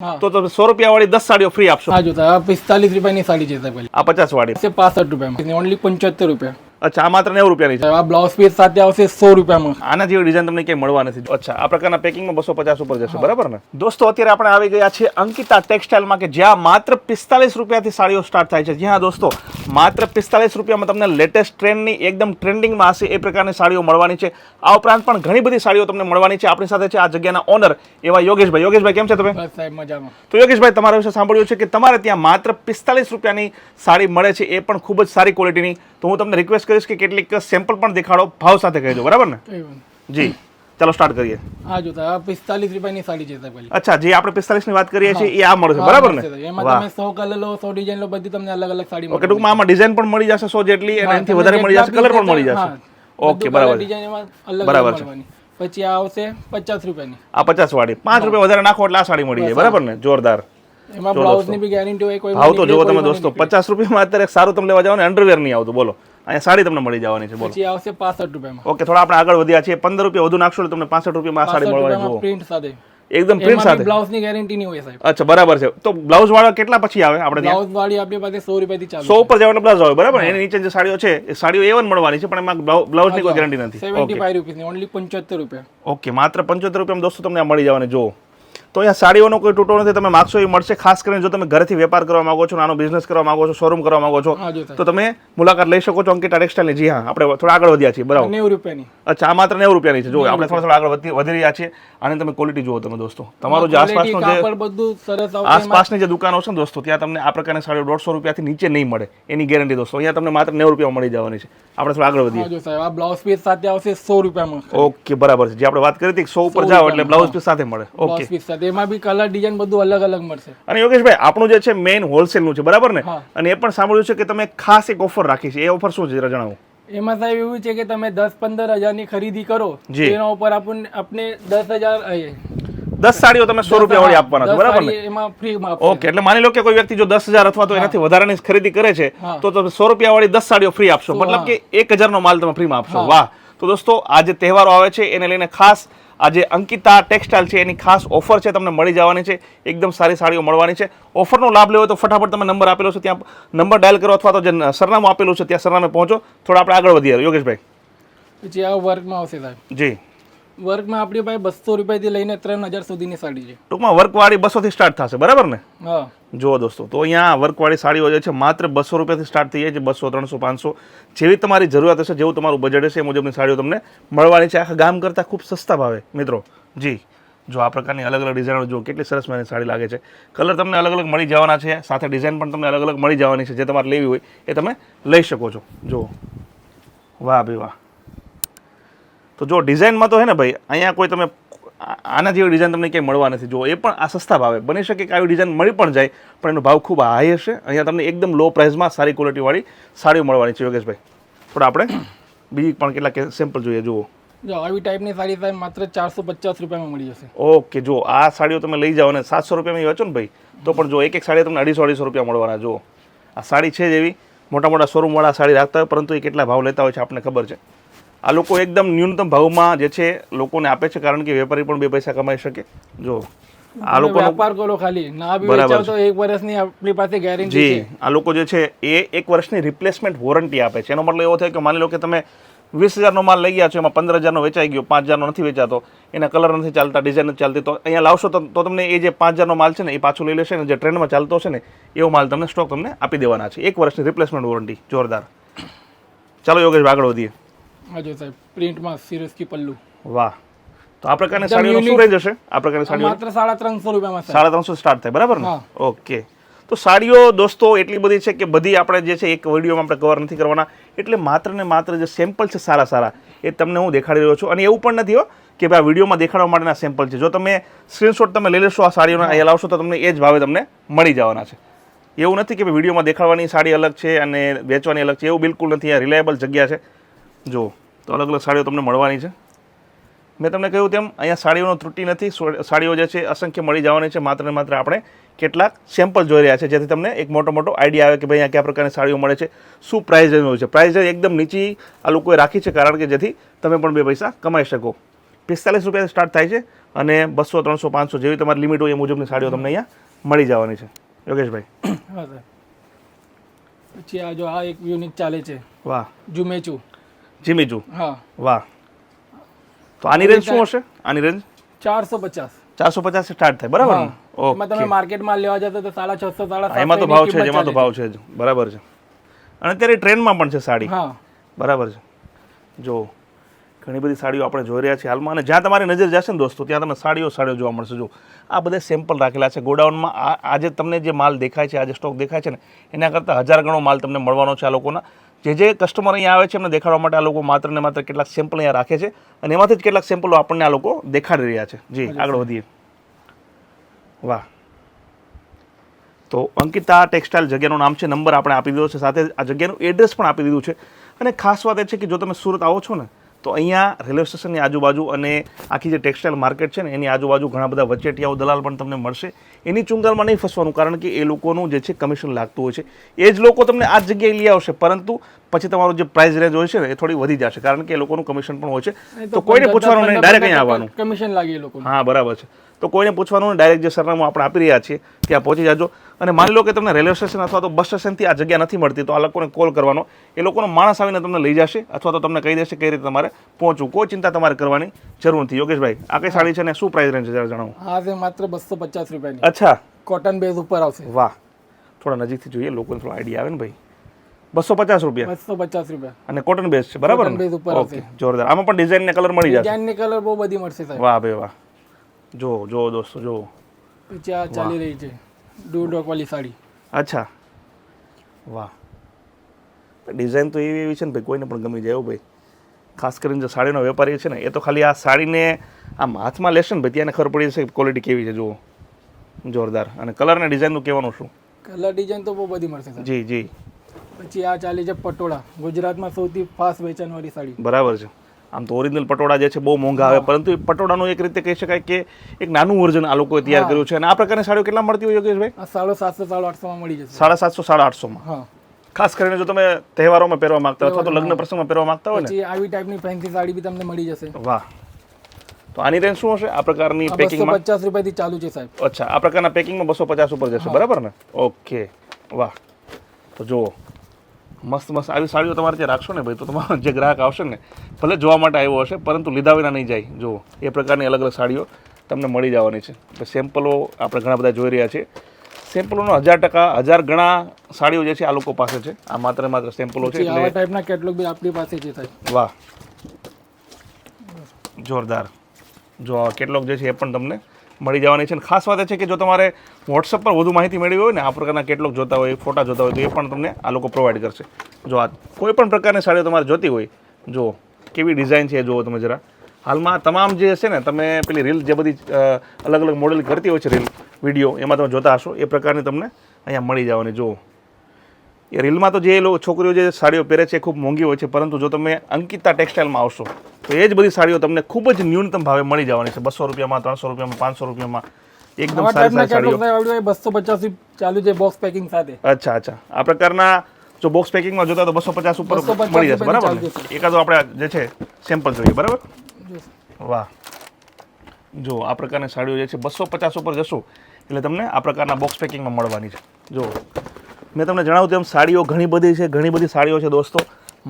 તો તમે સો રૂપિયા વાળી દસ સાડીઓ ફ્રી આપશો. હા જોતા. આ પિસ્તાલીસ રૂપિયાની સાડી છે સાહેબ. આ પચાસ વાળી છે પાસઠ રૂપિયામાં. ઓનલી પંચોતેર રૂપિયા. અચ્છા આ માત્ર નેવું રૂપિયાની છે. આ બ્લાઉઝ પીસ સાથે આવશે સો રૂપિયામાં. આના જેવી ડિઝાઇન તમને ક્યાંય મળવા નથી. અચ્છા આ પ્રકારના પેકિંગમાં બસો પચાસ ઉપર જશે. બરાબર ને? દોસ્તો અત્યારે આપણે આવી ગયા છે અંકિતા ટેક્સટાઇલમાં કે જ્યાં માત્ર પિસ્તાલીસ રૂપિયાથી સાડીઓ સ્ટાર્ટ થાય છે. જ્યાં દોસ્તો માત્ર પિસ્તાલીસ રૂપિયામાં તમને લેટેસ્ટ ટ્રેન્ડની એકદમ ટ્રેન્ડિંગમાં હશે એ પ્રકારની સાડીઓ મળવાની છે. આ ઉપરાંત પણ ઘણી બધી સાડીઓ તમને મળવાની છે. આપણી સાથે છે આ જગ્યાના ઓનર એવા યોગેશભાઈ. યોગેશભાઈ કેમ છે તમે? સાહેબ મજામાં. તો યોગેશભાઈ તમારા વિશે સાંભળ્યું છે કે તમારે ત્યાં માત્ર પિસ્તાલીસ રૂપિયાની સાડી મળે છે એ પણ ખૂબ જ સારી ક્વોલિટીની તો હું તમને રિક્વેસ્ટ કરીશ કે કેટલીક સેમ્પલ પણ દેખાડો ભાવ સાથે કહેજો બરાબર ને. જી. ચાલો સ્ટાર્ટ કરીએ. આ જોતા આ પિસ્તાલીસ રૂપિયાની સાડી છે સાહેબ અચ્છા જે આપણે પિસ્તાલીસની વાત કરીએ છીએ એ આ મળશે બરાબર ને? એમાં તમે સો કલર લો સો ડિઝાઇન લો બધી તમને અલગ અલગ સાડી ઓકે ટૂંકમાં આમાં ડિઝાઇન પણ મળી જશે સો જેટલી અને એનાથી વધારે મળી જશે કલર પણ મળી જશે. ઓકે બરાબર. છે. ડિઝાઇન અલગ બરાબર અલગ પછી આ આવશે પચાસ રૂપિયાની. આ પચાસ વાળી. પાંચ રૂપિયા વધારે નાખો એટલે આ સાડી મળી જાય બરાબર ને? જોરદાર. એમાં બ્લાઉઝની બી ગેરંટી હોય કોઈ ભાવ તો જોવો તમે દોસ્તો પચાસ રૂપિયામાં અત્યારે સારું તમે લેવા જાવ ને અંડરવેર નહીં આવતું બોલો. અહીંયા સાડી તમને મળી જવાની છે બોલો. પછી આવશે પાસઠ રૂપિયામાં. ઓકે થોડા આપણે આગળ વધ્યા છીએ. પંદર રૂપિયા વધુ નાખશો એટલે તમને પાસઠ રૂપિયામાં આ સાડી મળવાની છે પ્રિન્ટ સાથે. એકદમ પ્રિન્ટ સાથે? બ્લાઉઝની ગેરંટી નહીં હોય સાહેબ. અચ્છા બરાબર છે. તો બ્લાઉઝ વાળા કેટલા પછી આવે આપણે બ્લાઉઝ વાળી આપણી પાસે સો રૂપિયાથી ચાલુ સો ઉપર જવાનો બ્લાઉઝ આવે બરાબર? એની નીચે જે સાડીઓ છે એ સાડીઓ એવન મળવાની છે પણ એમાં બ્લાઉઝની કોઈ ગેરંટી નથી. સેવન્ટી ફાઈવ રૂપીસની ઓનલી પંચોતેર રૂપિયા. ઓકે માત્ર પંચોતેર રૂપિયામાં દોસ્તો તમને આ મળી જવાની જુઓ. તો અહીંયા સાડીઓનો કોઈ તૂટો નથી તમે માગશો એ મળશે ખાસ કરીને જો તમે ઘરેથી વેપાર કરવા માગો છો નાનો બિઝનેસ કરવા માંગો છો શોરૂમ કરવા માગો છો તો તમે મુલાકાત લઈ શકો છો અંકિતા ટેક્સટાઇલની જી હા આપણે થોડા આગળ વધ્યા છીએ બરાબર. નેવું રૂપિયાની. અચ્છા આ માત્ર નેવું રૂપિયાની છે. જો આપણે થોડા થોડા આગળ વધી વધી રહ્યા છીએ. અને તમે ક્વોલિટી જુઓ તમે દોસ્તો. તમારું જે આસપાસનો જે આસપાસની જે દુકાનો છે ને દોસ્તો ત્યાં તમને આ પ્રકારની સાડીઓ દોઢસો રૂપિયાથી નીચે નહીં મળે એની ગેરંટી દોસ્તો. અહીંયા તમને માત્ર નેવું રૂપિયા મળી જવાની છે. આપણે થોડા આગળ વધીએ. જો સાહેબ આ બ્લાઉઝ પીસ સાથે આવશે સો રૂપિયામાં. ઓકે બરાબર છે. જે આપણે વાત કરી હતી સો ઉપર જાઓ એટલે બ્લાઉઝ પીસ સાથે મળે. ઓકે. એમાં બી કલર ડિઝાઇન બધું અલગ અલગ મળશે. અને યોગેશભાઈ આપણું જે છે મેઇન હોલસેલનું છે બરાબર ને? અને એ પણ સાંભળ્યું છે કે તમે ખાસ એક ઓફર રાખી છે. એ ઓફર શું છે જણાવો. એમાં સાહેબ એવું છે કે તમે દસ પંદર હજારની ખરીદી કરો. એના ઉપર આપણને આપણે દસ હજાર દસ સાડીઓ તમે સો રૂપિયા વાળી આપવાના છો બરાબર ને? એમાં ઓકે એટલે માની લો કે કોઈ વ્યક્તિ જો દસ હજાર અથવા તો એનાથી વધારાની ખરીદી કરે છે તો તમે સો રૂપિયા વાળી દસ સાડીઓ ફ્રી આપશો. મતલબ કે એક હજારનો માલ તમે ફ્રીમાં આપશો. વાહ. તો દોસ્તો આ જે તહેવારો આવે છે એને લઈને ખાસ આ જે અંકિતા ટેક્સટાઇલ છે એની ખાસ ઓફર છે તમને મળી જવાની છે એકદમ સારી સાડીઓ મળવાની છે. ઓફરનો લાભ લેવો તો ફટાફટ તમે નંબર આપેલો છે ત્યાં નંબર ડાયલ કરો અથવા તો જે સરનામું આપેલું છે ત્યાં સરનામે પહોંચો. થોડા આપણે આગળ વધીએ યોગેશભાઈ. જે આ વર્કમાં આવશે સાહેબ. જી. વર્કમાં આપણી પાસે બસો રૂપિયાથી લઈને ત્રણ હજાર સુધીની સાડી છે. ટૂંકમાં વર્કવાળી બસોથી સ્ટાર્ટ થશે બરાબર ને? હા. જુઓ દોસ્તો તો અહીંયા વર્કવાળી સાડીઓ જે છે માત્ર બસો રૂપિયાથી સ્ટાર્ટ થઈ જાય છે બસો ત્રણસો પાંચસો. જેવી તમારી જરૂરિયાત હશે જેવું તમારું બજેટ હશે એ મુજબની સાડીઓ તમને મળવાની છે. આખા ગામ કરતાં ખૂબ સસ્તા ભાવે મિત્રો. જી જો આ પ્રકારની અલગ અલગ ડિઝાઇનો જો કેટલી સરસ મને સાડી લાગે છે. કલર તમને અલગ અલગ મળી જવાના છે સાથે ડિઝાઇન પણ તમને અલગ અલગ મળી જવાની છે જે તમારે લેવી હોય એ તમે લઈ શકો છો. જુઓ. વાહ ભાઈ વાહ. તો જો ડિઝાઇનમાં તો હે ને ભાઈ અહીંયા કોઈ તમે આના જેવી ડિઝાઇન તમને ક્યાંય મળવા નથી. જો એ પણ આ સસ્તા ભાવે. બની શકે કે આવી ડિઝાઇન મળી પણ જાય પણ એનો ભાવ ખૂબ હાઈ હશે. અહીંયા તમને એકદમ લો પ્રાઇસમાં સારી ક્વોલિટીવાળી સાડીઓ મળવાની છે યોગેશભાઈ. થોડા આપણે બીજી પણ કેટલાક સેમ્પલ જોઈએ જુઓ. જો આવી ટાઈપની સાડી સાહેબ માત્ર ચારસો પચાસ રૂપિયામાં મળી જશે. ઓકે જો આ સાડીઓ તમે લઈ જાઓ અને સાતસો રૂપિયામાં વેચો ને ભાઈ તો પણ જો એક એક સાડી તમને અઢીસો અઢીસો રૂપિયા મળવાના જુઓ. આ સાડી છે જ એવી. મોટા મોટા શોરૂમવાળા સાડી રાખતા હોય પરંતુ એ કેટલા ભાવ લેતા હોય છે આપણને ખબર છે. આ લોકો એકદમ ન્યૂનતમ ભાવમાં જે છે લોકોને આપે છે કારણ કે વેપારી પણ બે પૈસા કમાઈ શકે. જો આ લોકો વેપાર કરો ખાલી. ના બી વેચાવ તો એક વર્ષની આપણી પાસે ગેરંટી જી આ લોકો જે છે એ એક વર્ષની રિપ્લેસમેન્ટ વોરંટી આપે છે. એનો મતલબ એવો થાય કે માની લો કે તમે વીસ હજારનો માલ લઈ ગયા છો એમાં પંદર હજારનો વેચાઈ ગયો પાંચ હજારનો નથી વેચાતો એના કલર નથી ચાલતા ડિઝાઇન નથી ચાલતી તો અહીંયા લાવશો તો તમને એ જે પાંચ હજારનો માલ છે ને એ પાછું લઈ લેશે ને જે ટ્રેન્ડમાં ચાલતો છે ને એવો માલ તમને સ્ટોક તમને આપી દેવાના છે. એક વર્ષની રિપ્લેસમેન્ટ વોરંટી જોરદાર. ચાલો યોગેશ આગળ વધીએ. જો સાહેબ પ્રિન્ટમાં સિરસ્કી પલ્લુ. વાહ. તો આ પ્રકારની સાડીઓનો શું રેન્જ હશે? આ પ્રકારની સાડીઓ માત્ર સાડા ત્રણસો રૂપિયામાં સાહેબ. સાડા ત્રણસો સ્ટાર્ટ થાય બરાબર ને? ઓકે. તો સાડીઓ દોસ્તો એટલી બધી છે કે બધી આપણે જે છે એક વિડીયોમાં આપણે કવર નથી કરવાના. એટલે માત્ર ને માત્ર જે સેમ્પલ છે સારા સારા એ તમને હું દેખાડી રહ્યો છું. અને એવું પણ નથી હો કે ભાઈ આ વિડીયોમાં દેખાડવા માટેના સેમ્પલ છે. જો તમે સ્ક્રીનશોટ તમે લઈ લેશો આ સાડીઓના અહીંયા લાવશો તો તમને એ જ ભાવે તમને મળી જવાના છે. એવું નથી કે ભાઈ વિડીયોમાં દેખાડવાની સાડી અલગ છે અને વેચવાની અલગ છે. એવું બિલકુલ નથી. આ રિલાયબલ જગ્યા છે. જો તો અલગ અલગ સાડીઓ તમને મળવાની છે. મેં તમને કહ્યું તેમ અહીંયા સાડીઓનો ત્રુટિ નથી. સાડીઓ જે છે અસંખ્ય મળી જવાની છે. માત્ર ને માત્ર આપણે કેટલાક સેમ્પલ જોઈ રહ્યા છે જેથી તમને એક મોટો મોટો આઈડિયા આવે કે ભાઈ અહીંયા કયા પ્રકારની સાડીઓ મળે છે શું પ્રાઇસ રેન્જ હોય છે. પ્રાઇસ રેન્જ એકદમ નીચી આ લોકોએ રાખી છે કારણ કે જેથી તમે પણ બે પૈસા કમાઈ શકો. પિસ્તાલીસ રૂપિયાથી સ્ટાર્ટ થાય છે અને બસો ત્રણસો પાંચસો જેવી તમારી લિમિટ હોય એ મુજબની સાડીઓ તમને અહીંયા મળી જવાની છે. યોગેશભાઈ. હા સર પછી આ જો આ એક યુનિક ચાલે છે. વાહ. જુમેચુ જીમીજુ. હા. વાહ. તો આની રેન્જ શું હશે? આની રેન્જ ચારસો પચાસ. ચારસો પચાસ સ્ટાર્ટ થાય બરાબર એમાં તમે માર્કેટમાં લેવા જતો તો સાડા છસો સાડા એમાં તો ભાવ છે એમાં તો ભાવ છે જ. બરાબર છે. અને અત્યારે ટ્રેન્ડમાં પણ છે સાડી. હા. બરાબર છે. જો ઘણી બધી સાડીઓ આપણે જોઈ રહ્યા છીએ હાલમાં. અને જ્યાં તમારી નજર જશે ને દોસ્તો ત્યાં તમને સાડીઓ સાડીઓ જોવા મળશે. જો આ બધા સેમ્પલ રાખેલા છે. ગોડાઉનમાં આ આજે તમને જે માલ દેખાય છે આજે સ્ટોક દેખાય છે ને એના કરતાં હજાર ગણો માલ તમને મળવાનો છે આ લોકોના. જે જે કસ્ટમર અહીંયા આવે છે એમને દેખાડવા માટે આ લોકો માત્ર ને માત્ર કેટલાક સેમ્પલ અહીંયા રાખે છે. અને એમાંથી જ કેટલાક સેમ્પલો આપણને આ લોકો દેખાડી રહ્યા છે. જી આગળ વધીએ. વાહ. તો અંકિતા ટેક્સટાઇલ જગ્યાનું નામ છે નંબર આપણે આપી દીધો છે સાથે આ જગ્યાનું એડ્રેસ પણ આપી દીધું છે. અને ખાસ વાત એ છે કે જો તમે સુરત આવો છો ને તો અહીંયા રેલવે સ્ટેશનની આજુબાજુ અને આખી જે ટેક્સટાઇલ માર્કેટ છે ને એની આજુબાજુ ઘણા બધા વચેટિયાઓ દલાલ પણ તમને મળશે. એની ચુંગાલમાં નહીં ફસવાનું કારણ કે એ લોકોનું જે છે કમિશન લાગતું હોય છે. એ જ લોકો તમને આ જગ્યાએ લઈ આવશે પરંતુ પછી તમારો જે પ્રાઇસ રેન્જ હોય છે ને એ થોડી વધી જશે કારણ કે એ લોકોનું કમિશન પણ હોય છે. તો કોઈને પૂછવાનું નહીં ડાયરેક્ટ અહીંયા આવવાનું. કમિશન લાગે એ લોકો હા બરાબર છે. તો કોઈને પૂછવાનું ડાયરેક્ટ જે સરનામું આપણે આપી રહ્યા છીએ ત્યાં પહોંચી જાજો. અને માની લો કે તમને રેલવે સ્ટેશન અથવા તો બસ સ્ટેશનથી આ જગ્યા નથી મળતી તો આ લોકોને કોલ કરવાનો. એ લોકોનો માણસ આવીને તમને લઈ જશે અથવા તો તમને કહી દેશે કઈ રીતે તમારે પહોંચવું. કોઈ ચિંતા તમારે કરવાની જરૂર નથી. યોગેશભાઈ આ કઈ સાડી છે ને શું પ્રાઇસ રેન્જ છે? જણાવો. હા તે માત્ર બસો પચાસ રૂપિયાની. અચ્છા. કોટન બેઝ ઉપર આવશે. વાહ. થોડા નજીકથી જોઈએ લોકોને થોડો આઈડિયા આવે ને ભાઈ. બસો પચાસ રૂપિયા. બસો પચાસ રૂપિયા. અને કોટન બેઝ છે બરાબર બેઝ ઉપર ઓકે જોરદાર. આમાં પણ ડિઝાઇન ને કલર મળી જાય ડિઝાઇનની કલર બહુ બધી મળશે વાહ ભાઈ વાહ. જો જો દોસ્તો જો આ ચાલી રહી છે ડોક વાળી સાડી. અચ્છા. વાહ. ડિઝાઇન તો એવી એવી છે ને ભાઈ કોઈને પણ ગમી જાય એવું ભાઈ. ખાસ કરીને જે સાડીનો વેપારી છે ને એ તો ખાલી આ સાડીને આમ હાથમાં લેશે ને ભાઈ ત્યાં ખબર પડી જશે ક્વોલિટી કેવી છે જુઓ. જોરદાર. અને કલર ડિઝાઇન ડિઝાઇનનું કહેવાનું શું? કલર ડિઝાઇન તો બહુ બધી મળશે જી જી. પછી આ ચાલી છે પટોળા. ગુજરાતમાં સૌથી ફાસ્ટ વેચાણવાળી સાડી. બરાબર છે. આમ તો ઓરિજિનલ પટોળા જે છે બહુ મોંઘા આવે પરંતુ એ પટોળાનું એક રીતે કહી શકાય કે એક નાનું વર્ઝન આ લોકોએ તૈયાર કર્યું છે. અને આ પ્રકારની સાડીઓ કેટલા મળતી હોય યોગેશભાઈ? સાડો સાતસો સાડો આઠસોમાં મળી જશે. સાડા સાતસો સાડા આઠસોમાં? ખાસ કરીને જો તમે તહેવારોમાં પહેરવા માંગતા હોય અથવા તો લગ્ન પ્રસંગમાં પહેરવા માંગતા હોય ને? આવી ટાઈપની ફેન્સી સાડી બી તમને મળી જશે. વાહ. તો આની રેન્જ શું હશે? આ પ્રકારની પેકિંગમાં પચાસ રૂપિયાથી ચાલુ છે સાહેબ. અચ્છા આ પ્રકારના પેકિંગમાં બસો પચાસ ઉપર જશે. બરાબર ને? ઓકે. વાહ. તો જુઓ. મસ્ત મસ્ત. આવી સાડીઓ તમારે ત્યાં રાખશો ને ભાઈ તો તમારો જે ગ્રાહક આવશે ને ભલે જોવા માટે આવ્યો હશે પરંતુ લીધા વિના નહીં જાય. જુઓ એ પ્રકારની અલગ અલગ સાડીઓ તમને મળી જવાની છે. સેમ્પલો આપણે ઘણા બધા જોઈ રહ્યા છીએ. સેમ્પલોનો હજાર ટકા હજાર ગણા સાડીઓ જે છે આ લોકો પાસે છે. આ માત્ર માત્ર સેમ્પલો છે આવા ટાઈપના કેટલોગ બી આપણી પાસે જે થાય. વાહ. જોરદાર. જો કેટલોક જે છે એ પણ તમને મળી જવાની છે. અને ખાસ વાત એ છે કે જો તમારે વોટ્સઅપ પર વધુ માહિતી મેળવી હોય ને, આ પ્રકારના કેટલોક જોતા હોય, ફોટા જોતા હોય, તો એ પણ તમને આ લોકો પ્રોવાઈડ કરશે. જો આ કોઈ પણ પ્રકારની સાડીઓ તમારે જોતી હોય, જો કેવી ડિઝાઇન છે એ જુઓ તમે જરા. હાલમાં તમામ જે હશે ને, તમે પેલી રીલ જે બધી અલગ અલગ મોડેલ કરતી હોય છે રીલ વીડિયો એમાં તમે જોતા હશો, એ પ્રકારની તમને અહીંયા મળી જવાની. જુઓ એ રીલમાં તો જે છોકરીઓ જે સાડીઓ પહેરે છે ખૂબ મોંઘી હોય છે પરંતુ જો તમે અંકિતા ટેક્સટાઇલમાં આવશો તો એ જ બધી સાડીઓ તમને ખૂબ જ ન્યૂનતમ ભાવે મળી જવાની છે. બસો રૂપિયામાં ત્રણસો રૂપિયામાં પાંચસો રૂપિયામાં એકદમ સારી સાડીઓ. બસો પચાસ ચાલુ છે બોક્સ પેકિંગ સાથે. અચ્છા અચ્છા. આ પ્રકારના જો બોક્સ પેકિંગમાં જોતા તો બસો પચાસ ઉપર 250 મળી જશે બરાબર એકાદો આપણે જે છે સેમ્પલ જોઈએ બરાબર? વાહ. જો આ પ્રકારની સાડીઓ જે છે બસો પચાસ ઉપર જશો એટલે તમને આ પ્રકારના બોક્સ પેકિંગમાં મળવાની છે. જો મેં તમને જણાવ્યું તેમ સાડીઓ ઘણી બધી છે, ઘણી બધી સાડીઓ છે દોસ્તો.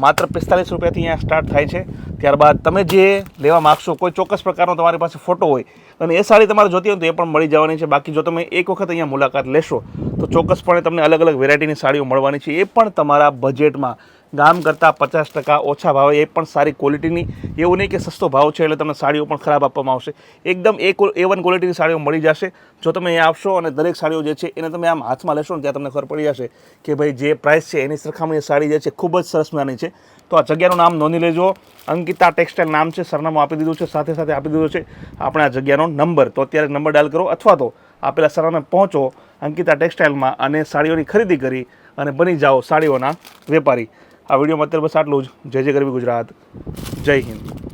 માત્ર પિસ્તાલીસ રૂપિયાથી અહીંયા સ્ટાર્ટ થાય છે. ત્યારબાદ તમે જે લેવા માગશો, કોઈ ચોક્કસ પ્રકારનો તમારી પાસે ફોટો હોય, અને એ સાડી તમારે જોતી હોય તો એ પણ મળી જવાની છે. બાકી જો તમે એક વખત અહીંયા મુલાકાત લેશો, તો ચોક્કસપણે તમને અલગ અલગ વેરાયટીની સાડીઓ મળવાની છે. એ પણ તમારા બજેટમાં ગામ કરતાં પચાસ ટકા ઓછા ભાવે, એ પણ સારી ક્વોલિટીની એવું નહીં કે સસ્તો ભાવ છે, એટલે તમને સાડીઓ પણ ખરાબ આપવામાં આવશે. એકદમ એ એ વન ક્વોલિટીની સાડીઓ મળી જશે. જો તમે અહીંયા આવશો અને દરેક સાડીઓ જે છે, એને તમે આમ હાથમાં લેશો ને, ત્યાં તમને ખબર પડી જશે કે ભાઈ જે પ્રાઇસ છે, એની સરખામણી સાડી જે છે, ખૂબ જ સરસ મજાની છે. તો આ જગ્યાનું નામ નોંધી લેજો. અંકિતા ટેક્સટાઇલ નામ છે, સરનામું આપી દીધું છે, સાથે સાથે આપી દીધું છે. આપણે આ જગ્યાનો નંબર તો અત્યારે નંબર ડાયલ કરો, અથવા તો આપેલા સરનામે પહોંચો અંકિતા ટેક્સટાઇલમાં અને સાડીઓની ખરીદી કરી અને બની જાઓ સાડીઓના વેપારી. આ વિડીયોમાં અત્યારે બસ આટલું જ. જય જય ગરવી ગુજરાત. જય હિન્દ.